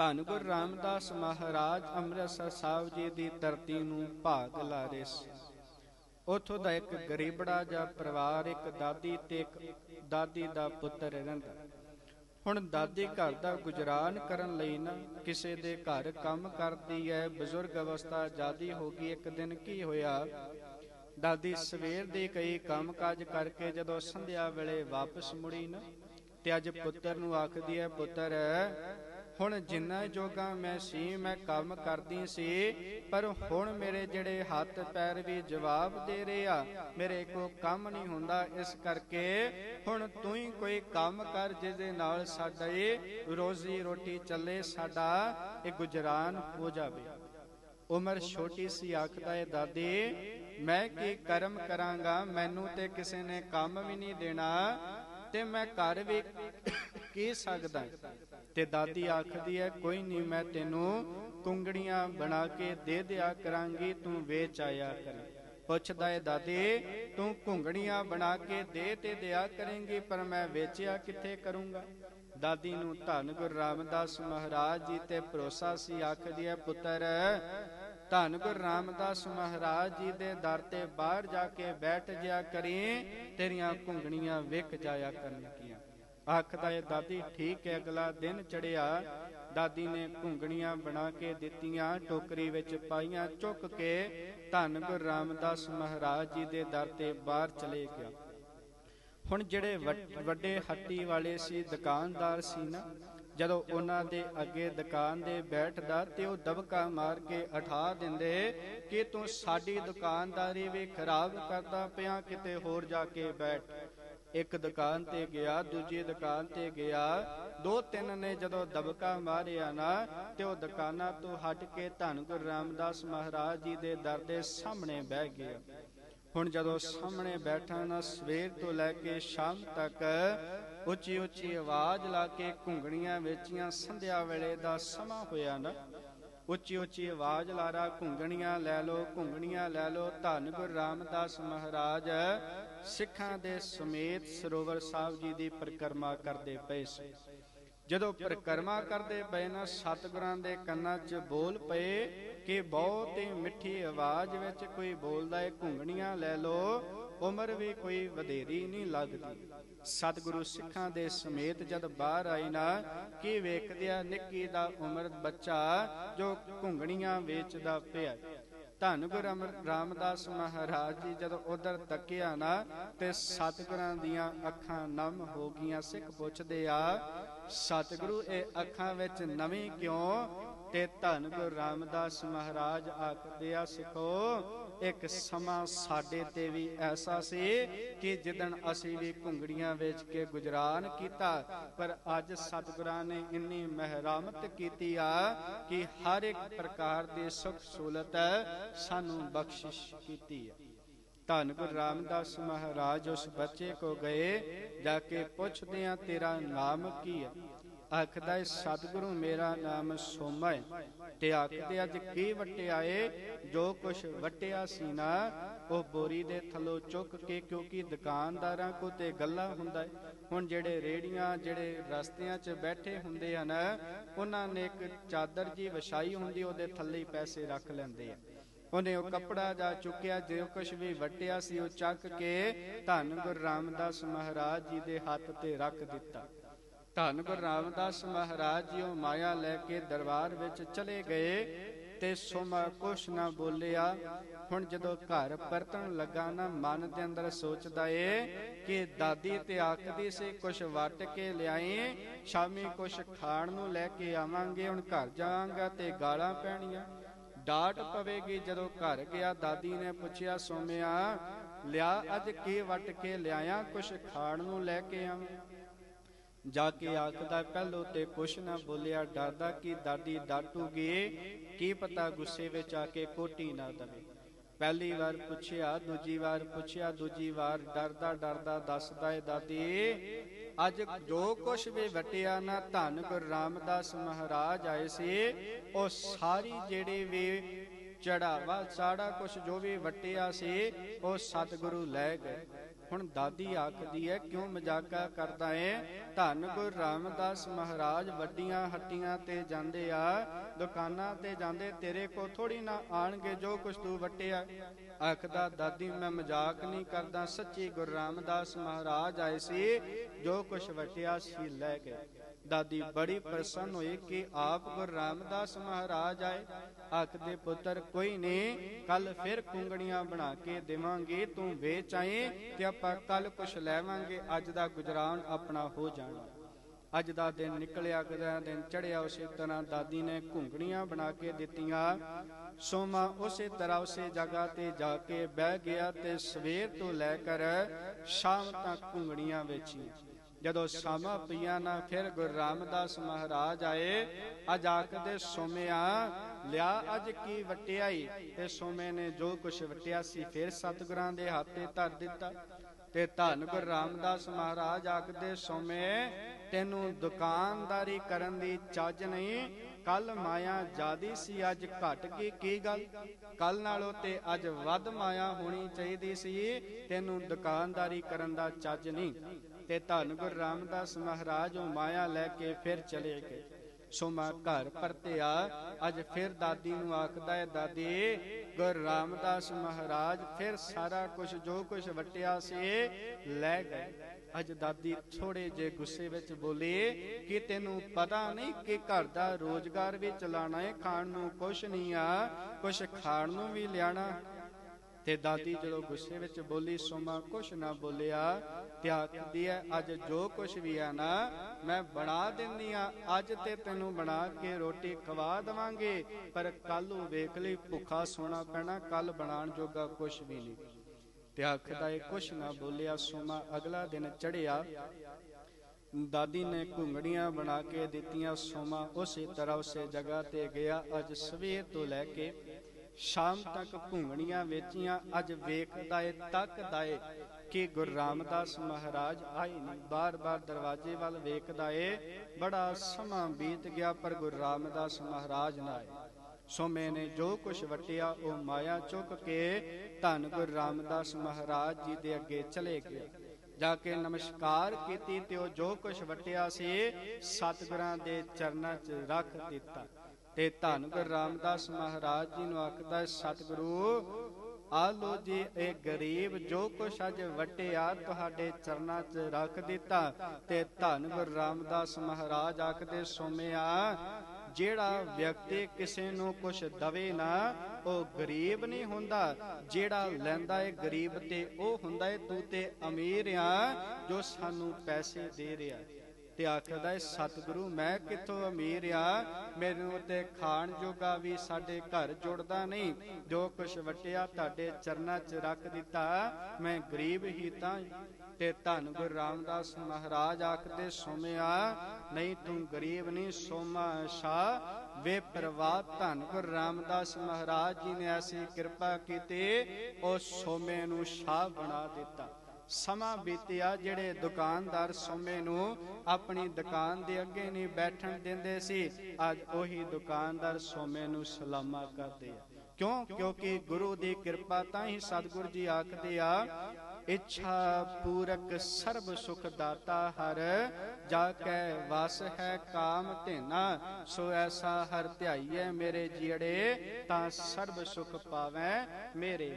ਧੰਨ ਗੁਰ ਰਾਮਦਾਸ ਮਹਾਰਾਜ ਅੰਮ੍ਰਿਤਸਰ ਸਾਹਿਬ ਜੀ ਦੀ ਧਰਤੀ ਨੂੰ ਭਾਗ ਲਾਰੇ ਸੀ। ਉਥੋਂ ਦਾ ਇੱਕ ਗਰੀਬੜਾ ਜਿਹਾ ਪਰਿਵਾਰ, ਇੱਕ ਦਾਦੀ ਤੇ ਇੱਕ ਦਾਦੀ ਦਾ ਪੁੱਤਰ ਰਹਿੰਦਾ। ਹੁਣ ਦਾਦੀ ਘਰ ਦਾ ਗੁਜ਼ਰਾਨ ਕਰਨ ਲਈ ਨਾ ਕਿਸੇ ਦੇ ਘਰ ਕੰਮ ਕਰਦੀ ਹੈ ਬਜ਼ੁਰਗ ਅਵਸਥਾ ਜਾਦੀ ਹੋ ਗਈ, ਇੱਕ ਦਿਨ ਕੀ ਹੋਇਆ? ਦਾਦੀ ਸਵੇਰ ਦੇ ਕਈ ਕੰਮਕਾਜ ਕਰਕੇ ਜਦੋਂ ਸੰਧਿਆ ਵੇਲੇ ਵਾਪਸ ਮੁੜੀ ਨਾ, ਤੇ ਅੱਜ ਪੁੱਤਰ ਨੂੰ ਆਖਦੀ ਹੈ ਪੁੱਤਰ ਹੁਣ ਜਿੰਨਾ ਜੋਗਾ ਮੈਂ ਸੀ, ਮੈਂ ਕੰਮ ਕਰਦੀ ਸੀ, ਪਰ ਹੁਣ ਮੇਰੇ ਜਿਹੜੇ ਹੱਥ ਪੈਰ ਵੀ ਜਵਾਬ ਦੇ ਰਹੇ ਆ, ਮੇਰੇ ਕੋ ਕੰਮ ਨਹੀਂ ਹੁੰਦਾ। ਇਸ ਕਰਕੇ ਹੁਣ ਤੂੰ ਹੀ ਕੋਈ ਕੰਮ ਕਰ ਜਿਸ ਦੇ ਨਾਲ ਸਾਡਾ ਇਹ ਰੋਜ਼ੀ ਰੋਟੀ ਚੱਲੇ, ਸਾਡਾ ਇਹ ਗੁਜਰਾਨ ਹੋ ਜਾਵੇ। ਉਮਰ ਛੋਟੀ ਸੀ, ਆਖਦਾ ਏ, ਦਾਦੀ, ਮੈਂ ਕੀ ਕਰਮ ਕਰਾਂਗਾ? ਮੈਨੂੰ ਤੇ ਕਿਸੇ ਨੇ ਕੰਮ ਵੀ ਨਹੀਂ ਦੇਣਾ ਤੇ ਮੈਂ ਘਰ ਵੀ ਕੀ ਸਕਦਾ ਤੇ ਦਾਦੀ ਆਖਦੀ ਹੈ, ਕੋਈ ਨਹੀਂ, ਮੈਂ ਤੈਨੂੰ ਕੁੰਗੜੀਆਂ ਬਣਾ ਕੇ ਦੇ ਦਿਆ ਕਰਾਂਗੀ, ਤੂੰ ਵੇਚ ਆਇਆ ਕਰ। ਪੁੱਛਦਾ ਹੈ, ਦਾਦੀ, ਤੂੰ ਕੁੰਗੜੀਆਂ ਬਣਾ ਕੇ ਦੇ ਤੇ ਦਿਆ ਕਰੇਂਗੀ, ਪਰ ਮੈਂ ਵੇਚਿਆ ਕਿੱਥੇ ਕਰੂੰਗਾ? ਦਾਦੀ ਨੂੰ ਧੰਨ ਗੁਰ ਰਾਮਦਾਸ ਮਹਾਰਾਜ ਜੀ ਤੇ ਭਰੋਸਾ ਸੀ, ਆਖਦੀ ਹੈ, ਪੁੱਤਰ, ਧੰਨ ਗੁਰ ਰਾਮਦਾਸ ਮਹਾਰਾਜ ਜੀ ਦੇ ਦਰ ਤੇ ਬਾਹਰ ਜਾ ਕੇ ਬੈਠ ਜਾ ਕਰੀ, ਤੇਰੀਆਂ ਕੁੰਗਣੀਆਂ ਵਿਕ ਜਾਇਆ ਕਰਨਗੀਆਂ। ਆਖਦਾ ਏ ਦਾਦੀ, ਠੀਕ ਹੈ, ਅਗਲਾ ਦਿਨ ਚੜਿਆ ਦਾਦੀ ਨੇ ਘੁੰਗਣੀਆਂ ਬਣਾ ਕੇ ਦਿੱਤੀਆਂ, ਟੋਕਰੀ ਵਿੱਚ ਪਾਈਆਂ, ਚੁੱਕ ਕੇ ਧੰਨ ਗੁਰੂ ਰਾਮਦਾਸ ਮਹਾਰਾਜ ਜੀ ਦੇ ਦਰ ਤੇ ਬਾਹਰ ਚਲੇ ਗਿਆ। ਹੁਣ ਜਿਹੜੇ ਵੱਡੇ ਹੱਟੀ ਵਾਲੇ ਸੀ, ਦੁਕਾਨਦਾਰ ਸੀ ਨਾ, ਜਦੋਂ ਉਹਨਾਂ ਦੇ ਅੱਗੇ ਦੁਕਾਨ ਦੇ ਬੈਠਦਾ ਤੇ ਉਹ ਦਬਕਾ ਮਾਰ ਕੇ ਉਠਾ ਦਿੰਦੇ, ਕਿ ਤੂੰ ਸਾਡੀ ਦੁਕਾਨਦਾਰੀ ਵੀ ਖਰਾਬ ਕਰਦਾ ਪਿਆ, ਕਿਤੇ ਹੋਰ ਜਾ ਕੇ ਬੈਠ? ਇੱਕ ਦੁਕਾਨ ਤੇ ਗਿਆ, ਦੂਜੀ ਦੁਕਾਨ ਤੇ ਗਿਆ। ਦੋ ਤਿੰਨ ਨੇ ਜਦੋਂ ਦਬਕਾ ਮਾਰਿਆ ਨਾ, ਤੇ ਉਹ ਦੁਕਾਨਾਂ ਤੋਂ ਹਟ ਕੇ ਧੰਨ ਗੁਰੂ ਰਾਮਦਾਸ ਮਹਾਰਾਜ ਜੀ ਦੇ ਦਰ ਦੇ ਸਾਹਮਣੇ ਬਹਿ ਗਿਆ। ਹੁਣ ਜਦੋਂ ਸਾਹਮਣੇ ਬੈਠਾ ਨਾ, ਸਵੇਰ ਤੋਂ ਲੈ ਕੇ ਸ਼ਾਮ ਤੱਕ ਉੱਚੀ ਉੱਚੀ ਆਵਾਜ਼ ਲਾ ਕੇ ਘੁੰਗਣੀਆਂ ਵੇਚੀਆਂ, ਸੰਧਿਆ ਵੇਲੇ ਦਾ ਸਮਾਂ ਹੋਇਆ ਨਾ ਉੱਚੀ ਉੱਚੀ ਆਵਾਜ਼ ਲਾਰਾ, ਘੁੰਗਣੀਆਂ ਲੈ ਲੋ ਘੁੰਗਣੀਆਂ ਲੈ ਲੋ ਧੰਨ ਗੁਰੂ ਰਾਮਦਾਸ ਮਹਾਰਾਜ ਸਿੱਖਾਂ ਦੇ ਸਮੇਤ ਸਰੋਵਰ ਸਾਹਿਬ ਜੀ ਦੀ ਪਰਿਕਰਮਾ ਕਰਦੇ ਪਏ ਸੀ। ਜਦੋਂ ਪਰਿਕਰਮਾ ਕਰਦੇ ਪਏ ਨਾ, ਸਤਿਗੁਰਾਂ ਦੇ ਕੰਨਾਂ 'ਚ ਬੋਲ ਪਏ ਕਿ ਬਹੁਤ ਹੀ ਮਿੱਠੀ ਆਵਾਜ਼ ਵਿੱਚ ਕੋਈ ਬੋਲਦਾ ਏ, ਘੁੰਗਣੀਆਂ ਲੈ ਲੋ ਉਮਰ ਵੀ ਕੋਈ ਵਧੇਰੀ ਨਹੀਂ ਲੱਗਦੀ। ਸਤਿਗੁਰੂ ਸਿੱਖਾਂ ਦੇ ਸਮੇਤ ਜਦ ਬਾਹਰ ਆਈ ਨਾ, ਕੀ ਵੇਖਦਿਆ ਨਿੱਕੀ ਦਾ ਉਮਰ ਬੱਚਾ ਜੋ ਘੁੰਗਣੀਆਂ ਵੇਚਦਾ ਪਿਆ। ਧੰਨ ਗੁਰੂ ਰਾਮਦਾਸ ਮਹਾਰਾਜ ਜੀ, ਜਦੋਂ ਉਧਰ ਤੱਕਿਆ ਨਾ, ਤੇ ਸਤਿਗੁਰਾਂ ਦੀਆਂ ਅੱਖਾਂ ਨਮ ਹੋ ਗਈਆਂ। ਸਿੱਖ ਪੁੱਛਦੇ ਆ, ਸਤਿਗੁਰੂ, ਇਹ ਅੱਖਾਂ ਵਿੱਚ ਨਵੀਂ ਕਿਉਂ ਤੇ ਧੰਨ ਗੁਰੂ ਰਾਮਦਾਸ ਮਹਾਰਾਜ ਆਖਦੇ ਆ ਇੱਕ ਸਮਾਂ ਸਾਡੇ ਤੇ ਵੀ ਐਸਾ ਸੀ ਕਿ ਜਿੱਦਣ ਅਸੀਂ ਵੀ ਘੁੰਗੜੀਆਂ ਵੇਚ ਕੇ ਗੁਜਰਾਨ ਕੀਤਾ, ਪਰ ਅੱਜ ਸਤਿਗੁਰਾਂ ਨੇ ਇੰਨੀ ਮਹਿਰਾਮਤ ਕੀਤੀ ਆ ਕਿ ਹਰ ਇੱਕ ਪ੍ਰਕਾਰ ਦੀ ਸੁਖ ਸਹੂਲਤ ਸਾਨੂੰ ਬਖਸ਼ਿਸ਼ ਕੀਤੀ ਹੈ ਧੰਨ ਗੁਰੂ ਰਾਮਦਾਸ ਮਹਾਰਾਜ, ਉਸ ਬੱਚੇ ਕੋ ਗਏ, ਜਾ ਕੇ ਪੁੱਛਦੇ ਆ, ਤੇਰਾ ਨਾਮ ਕੀ ਹੈ ਆਖਦਾ ਹੈ, ਸਤਿਗੁਰੂ ਮੇਰਾ ਨਾਮ ਸੋਮਾ ਹੈ। ਤੇ ਆਖਦੇ ਅੱਜ ਕੀ ਵਟਿਆਏ ਜੋ ਕੁਛ ਵਟਿਆ ਸੀ ਨਾ, ਉਹ ਬੋਰੀ ਦੇ ਥੱਲੋਂ ਚੁੱਕ ਕੇ ਕਿਉਂਕਿ ਦੁਕਾਨਦਾਰਾਂ ਕੋ ਤੇ ਗੱਲਾਂ ਹੁੰਦਾ ਹੈ ਹੁਣ ਜਿਹੜੇ ਰੇੜੀਆਂ ਜਿਹੜੇ ਰਸਤਿਆਂ 'ਚ ਬੈਠੇ ਹੁੰਦੇ ਹਨ, ਉਹਨਾਂ ਨੇ ਇੱਕ ਚਾਦਰ ਜੀ ਵਿਛਾਈ ਹੁੰਦੀ, ਉਹਦੇ ਥੱਲੇ ਪੈਸੇ ਰੱਖ ਲੈਂਦੇ ਆ। ਉਹਨੇ ਉਹ ਕੱਪੜਾ ਜਾ ਚੁੱਕਿਆ ਜੋ ਕੁਛ ਵੀ ਵਟਿਆ ਸੀ, ਉਹ ਚੱਕ ਕੇ ਧੰਨ ਗੁਰੂ ਰਾਮਦਾਸ ਮਹਾਰਾਜ ਜੀ ਦੇ ਹੱਥ ਤੇ ਰੱਖ ਦਿੱਤਾ। ਧੰਨ ਗੁਰੂ ਰਾਮਦਾਸ ਮਹਾਰਾਜ ਜੀ ਉਹ ਮਾਇਆ ਲੈ ਕੇ ਦਰਬਾਰ ਵਿੱਚ ਚਲੇ ਗਏ ਤੇ ਸੋਮਾ ਕੁਛ ਨਾ ਬੋਲਿਆ। ਹੁਣ ਜਦੋਂ ਘਰ ਪਰਤਣ ਲੱਗਾ ਨਾ ਮਨ ਦੇ ਅੰਦਰ ਸੋਚਦਾ ਏ ਕਿ ਦਾਦੀ ਤੇ ਆਖਦੀ ਸੀ, ਕੁਛ ਵਟ ਕੇ ਲਿਆਏ ਸ਼ਾਮੀ ਕੁਛ ਖਾਣ ਨੂੰ ਲੈ ਕੇ ਆਵਾਂਗੇ, ਹੁਣ ਘਰ ਜਾਵਾਂਗਾ ਤੇ ਗਾਲਾਂ ਪੈਣੀਆਂ। ਡਾਟ ਪਵੇਗੀ ਜਦੋਂ ਘਰ ਗਿਆ, ਦਾਦੀ ਨੇ ਪੁੱਛਿਆ, ਸੋਮਿਆ, ਲਿਆ ਅੱਜ ਕੀ ਵਟ ਕੇ ਲਿਆਇਆ, ਕੁਛ ਖਾਣ ਨੂੰ ਲੈ ਕੇ ਆਵਾਂ? ਜਾ ਕੇ ਆਖਦਾ, ਪਹਿਲੋ ਤੇ ਕੁਛ ਨਾ ਬੋਲਿਆ, ਡਰਦਾ ਕਿ ਦਾਦੀ ਡਾਟੂਗੀ, ਕੀ ਪਤਾ ਗੁੱਸੇ ਵਿੱਚ ਆ ਕੇ ਕੋਟੀ ਨਾ ਦਵੇ। ਪਹਿਲੀ ਵਾਰ ਪੁੱਛਿਆ, ਦੂਜੀ ਵਾਰ ਪੁੱਛਿਆ, ਦੂਜੀ ਵਾਰ ਡਰਦਾ ਡਰਦਾ ਦੱਸਦਾ ਏ ਦਾਦੀ, ਅੱਜ ਜੋ ਕੁਛ ਵੀ ਵਟਿਆ ਨਾ, ਧੰਨ ਗੁਰ ਰਾਮਦਾਸ ਮਹਾਰਾਜ ਆਏ ਸੀ, ਉਹ ਸਾਰੀ ਜਿਹੜੇ ਵੀ ਚੜਾਵਾ ਸਾੜਾ ਕੁਛ ਜੋ ਵੀ ਵਟਿਆ ਸੀ, ਉਹ ਸਤਿਗੁਰੂ ਲੈ ਗਏ। ਹੁਣ ਦਾਦੀ ਆਖਦੀ ਹੈ, ਕਿਉਂ ਮਜ਼ਾਕਾ ਕਰਦਾ ਏ? ਧੰਨ ਗੁਰ ਰਾਮਦਾਸ ਮਹਾਰਾਜ, ਵੱਡੀਆਂ ਹੱਟੀਆਂ ਤੇ ਜਾਂਦੇ ਆ, ਦੁਕਾਨਾਂ ਤੇ ਜਾਂਦੇ, ਤੇਰੇ ਕੋ ਥੋੜੀ ਨਾ ਆਣਗੇ ਜੋ ਕੁਛ ਤੂੰ ਵਟਿਆ। ਆਖਦਾ, ਦਾਦੀ, ਮੈਂ ਮਜ਼ਾਕ ਨਹੀਂ ਕਰਦਾ, ਸੱਚੀ ਗੁਰੂ ਰਾਮਦਾਸ ਮਹਾਰਾਜ ਆਏ ਸੀ, ਜੋ ਕੁਛ ਵਟਿਆ ਸੀ, ਲੈ ਗਏ। ਦਾਦੀ ਬੜੀ ਪ੍ਰਸੰਨ ਹੋਈ ਕਿ ਆਪ ਗੁਰ ਰਾਮਦਾਸ ਮਹਾਰਾਜ ਆਏ। ਆਖਦੇ ਪੁੱਤਰ, ਕੋਈ ਨਹੀਂ, ਕੱਲ ਫਿਰ ਕੁੰਗੜੀਆਂ ਬਣਾ ਕੇ ਦੇਵਾਂਗੇ, ਤੂੰ ਵੇਚ ਆਏ ਤੇ ਆਪਾਂ ਕੱਲ ਕੁਛ ਲੈਵਾਂਗੇ, ਅੱਜ ਦਾ ਗੁਜਰਾਨ ਆਪਣਾ ਹੋ ਜਾਣਾ। ਅੱਜ ਦਾ ਦਿਨ ਨਿਕਲਿਆ ਅਗਲਾ ਦਿਨ ਚੜਿਆ ਉਸੇ ਤਰ੍ਹਾਂ ਦਾਦੀ ਨੇ ਘੁੰਗਣੀਆਂ ਬਣਾ ਕੇ ਦਿੱਤੀਆਂ। ਸੋਮਾ ਉਸੇ ਤਰ੍ਹਾਂ ਉਸੇ ਜਗ੍ਹਾ ਤੇ ਜਾ ਕੇ ਬਹਿ ਗਿਆ ਤੇ ਸਵੇਰ ਤੋਂ ਲੈ ਕਰ ਸ਼ਾਮ ਤੱਕ ਘੁੰਗਣੀਆਂ ਵੇਚੀਆਂ। ਜਦੋਂ ਸਮਾਂ ਪਈਆਂ ਨਾ, ਫਿਰ ਗੁਰੂ ਰਾਮਦਾਸ ਮਹਾਰਾਜ ਆਏ, ਅਜ ਆਖਦੇ ਸੋਮਿਆ, ਲਿਆ ਅੱਜ ਕੀ ਵਟਿਆਈ? ਤੇ ਸੋਮੇ ਨੇ ਜੋ ਕੁਛ ਵਟਿਆ ਸੀ, ਫਿਰ ਸਤਿਗੁਰਾਂ ਦੇ ਹੱਥੇ ਧਰ ਦਿੱਤਾ। ਤੇ ਧੰਨ ਗੁਰੂ ਰਾਮਦਾਸ ਮਹਾਰਾਜ ਆਖਦੇ ਸੋਮੇ, ਤੈਨੂੰ ਦੁਕਾਨਦਾਰੀ ਕਰਨ ਦੀ ਚੱਜ ਨਹੀਂ। ਕੱਲ ਮਾਇਆ ਜਿਆਦੀ ਸੀ, ਅੱਜ ਘਟ ਗਈ ਕੀ ਗੱਲ? ਕੱਲ ਨਾਲੋਂ ਤੇ ਅੱਜ ਵੱਧ ਮਾਇਆ ਹੋਣੀ ਚਾਹੀਦੀ ਸੀ, ਤੈਨੂੰ ਦੁਕਾਨਦਾਰੀ ਕਰਨ ਦਾ ਚੱਜ ਨਹੀਂ। ਤੇ ਧੰਨ ਗੁਰੂ ਰਾਮਦਾਸ ਮਹਾਰਾਜ ਉਹ ਮਾਇਆ ਲੈ ਕੇ ਫਿਰ ਚਲੇ ਗਏ। ਸੋ ਮੈਂ ਘਰ ਪਰਤਿਆ। ਅੱਜ ਫਿਰ ਦਾਦੀ ਨੂੰ ਆਖਦਾ ਹੈ, ਦਾਦੀ, ਗੁਰੂ ਰਾਮਦਾਸ ਮਹਾਰਾਜ ਫਿਰ ਸਾਰਾ ਕੁਝ ਜੋ ਕੁਝ ਵਟਿਆ ਸੀ, ਲੈ ਗਏ। ਅੱਜ ਦਾਦੀ ਥੋੜੇ ਜੇ ਗੁੱਸੇ ਵਿੱਚ ਬੋਲੀ, ਕਿ ਤੈਨੂੰ ਪਤਾ ਨਹੀਂ ਕਿ ਘਰ ਦਾ ਰੋਜ਼ਗਾਰ ਵੀ ਚਲਾਣਾ ਹੈ? ਖਾਣ ਨੂੰ ਕੁਛ ਨਹੀਂ ਆ, ਕੁਛ ਖਾਣ ਨੂੰ ਵੀ ਲਿਆਣਾ ਤੇ ਦਾਦੀ ਜਦੋਂ ਗੁੱਸੇ ਵਿੱਚ ਬੋਲੀ, ਸੋਮਾ, ਕੁਛ ਨਾ ਬੋਲਿਆ ਤੇ ਆਖਦੀ ਹੈ ਅੱਜ ਜੋ ਕੁਛ ਵੀ ਆ ਨਾ, ਮੈਂ ਬਣਾ ਦਿੰਨੀ ਆ, ਅੱਜ ਤੇ ਤੈਨੂੰ ਬਣਾ ਕੇ ਰੋਟੀ ਖਵਾ ਦਵਾਂਗੇ, ਪਰ ਕੱਲ ਨੂੰ ਵੇਖ ਲਈ ਭੁੱਖਾ ਸੋਣਾ ਪੈਣਾ ਕੱਲ ਬਣਾਉਣ ਜੋਗਾ ਕੁਛ ਵੀ ਨਹੀਂ। ਤੇ ਆਖਦਾ ਏ, ਕੁਛ ਨਾ ਬੋਲਿਆ, ਸੋਮਾ, ਅਗਲਾ ਦਿਨ ਚੜਿਆ ਦਾਦੀ ਨੇ ਘੁੰਗੜੀਆਂ ਬਣਾ ਕੇ ਦਿੱਤੀਆਂ, ਸੋਮਾ ਉਸੇ ਤਰ੍ਹਾਂ ਉਸੇ ਜਗ੍ਹਾ ਤੇ ਗਿਆ, ਅੱਜ ਸਵੇਰ ਤੋਂ ਲੈ ਕੇ ਸ਼ਾਮ ਤੱਕ ਘੁੰਗਣੀਆਂ ਵੇਚੀਆਂ, ਅੱਜ ਵੇਖਦਾ ਏ ਤੱਕਦਾ ਏ ਕਿ ਗੁਰੂ ਰਾਮਦਾਸ ਮਹਾਰਾਜ ਆਏ ਨਹੀਂ ਬਾਰ-ਬਾਰ ਦਰਵਾਜ਼ੇ ਵੱਲ ਵੇਖਦਾ ਏ ਬੜਾ ਸਮਾਂ ਬੀਤ ਗਿਆ, ਪਰ ਗੁਰੂ ਰਾਮਦਾਸ ਮਹਾਰਾਜ ਨਾ ਆਏ। ਸੋਮੇ ਨੇ ਜੋ ਕੁਛ ਵਟਿਆ, ਉਹ ਮਾਇਆ ਚੁੱਕ ਕੇ ਧੰਨ ਗੁਰੂ ਰਾਮਦਾਸ ਮਹਾਰਾਜ ਜੀ ਦੇ ਅੱਗੇ ਚਲੇ ਗਿਆ। ਜਾ ਕੇ ਨਮਸਕਾਰ ਕੀਤੀ ਤੇ ਉਹ ਜੋ ਕੁਛ ਵਟਿਆ ਸੀ, ਸਤਿਗੁਰਾਂ ਦੇ ਚਰਨਾਂ 'ਚ ਰੱਖ ਦਿੱਤਾ। ਤੇ ਧੰਨ ਗੁਰੂ ਰਾਮਦਾਸ ਮਹਾਰਾਜ ਜੀ ਨੂੰ ਆਖਦਾ ਸਤਿਗੁਰੂ, ਆ ਜੀ, ਇਹ ਗਰੀਬ ਜੋ ਕੁਛ ਅੱਜ ਵਟਿਆ ਤੁਹਾਡੇ ਚਰਨਾਂ 'ਚ ਰੱਖ ਦਿੱਤਾ ਤੇ ਧੰਨ ਗੁਰੂ ਰਾਮਦਾਸ ਮਹਾਰਾਜ ਆਖਦੇ ਸੋਮਿਆ ਜਿਹੜਾ ਵਿਅਕਤੀ ਕਿਸੇ ਨੂੰ ਕੁਛ ਦਵੇ ਨਾ, ਉਹ ਗਰੀਬ ਨਹੀਂ ਹੁੰਦਾ। ਜਿਹੜਾ ਲੈਂਦਾ ਏ ਗਰੀਬ ਤੇ ਉਹ ਹੁੰਦਾ ਏ, ਤੂੰ ਤੇ ਅਮੀਰ ਆ ਜੋ ਸਾਨੂੰ ਪੈਸੇ ਦੇ ਰਿਹਾ ਤੇ ਆਖਦਾ ਏ ਸਤਿਗੁਰੂ, ਮੈਂ ਕਿੱਥੋਂ ਅਮੀਰ ਆ? ਮੈਨੂੰ ਤੇ ਖਾਣ ਜੋਗਾ ਵੀ ਸਾਡੇ ਘਰ ਜੁੜਦਾ ਨਹੀਂ। ਜੋ ਕੁਛ ਵਟਿਆ ਤੁਹਾਡੇ ਚਰਨਾਂ 'ਚ ਰੱਖ ਦਿੱਤਾ, ਮੈਂ ਗਰੀਬ ਹੀ ਤਾਂ ਤੇ ਧੰਨ ਗੁਰੂ ਰਾਮਦਾਸ ਮਹਾਰਾਜ ਆਖਦੇ ਸੋਮਿਆ ਨਹੀਂ ਤੂੰ ਗਰੀਬ ਨਹੀਂ, ਸੋਮਾ ਸ਼ਾ ਵੇ ਪ੍ਰਵਾਹ ਧੰਨ ਗੁਰੂ ਰਾਮਦਾਸ ਮਹਾਰਾਜ ਜੀ ਨੇ ਐਸੀ ਕਿਰਪਾ ਕੀਤੀ, ਉਹ ਸੋਮੇ ਨੂੰ ਸ਼ਾਹ ਬਣਾ ਦਿੱਤਾ। ਸਮਾਂ ਬੀਤਿਆ, ਜਿਹੜੇ ਦੁਕਾਨਦਾਰ ਸੋਮੇ ਨੂੰ ਆਪਣੀ ਦੁਕਾਨ ਦੇ ਅੱਗੇ ਨਹੀਂ ਬੈਠਣ ਦਿੰਦੇ ਸੀ, ਅੱਜ ਉਹੀ ਦੁਕਾਨਦਾਰ ਸੋਮੇ ਨੂੰ ਸਲਾਮਾ ਕਰਦੇ ਆ। ਕਿਉਂ? ਕਿਉਂਕਿ ਗੁਰੂ ਦੀ ਕਿਰਪਾ ਤਾਂ ਹੀ ਸਤਿਗੁਰੂ ਜੀ ਆਖਦੇ ਆ, ਇੱਛਾ ਪੂਰਕ ਸਰਬ ਸੁਖ ਦਾਤਾ ਹਰ, ਜਾ ਕੈ ਵਸ ਹੈ ਕਾਮ ਧੇਨਾ, ਸੋ ਐਸਾ ਹਰ ਧਿਆਈਐ ਮੇਰੇ ਜੀੜੇ, ਤਾਂ ਸਰਬ ਸੁਖ ਪਾਵੈ ਮੇਰੇ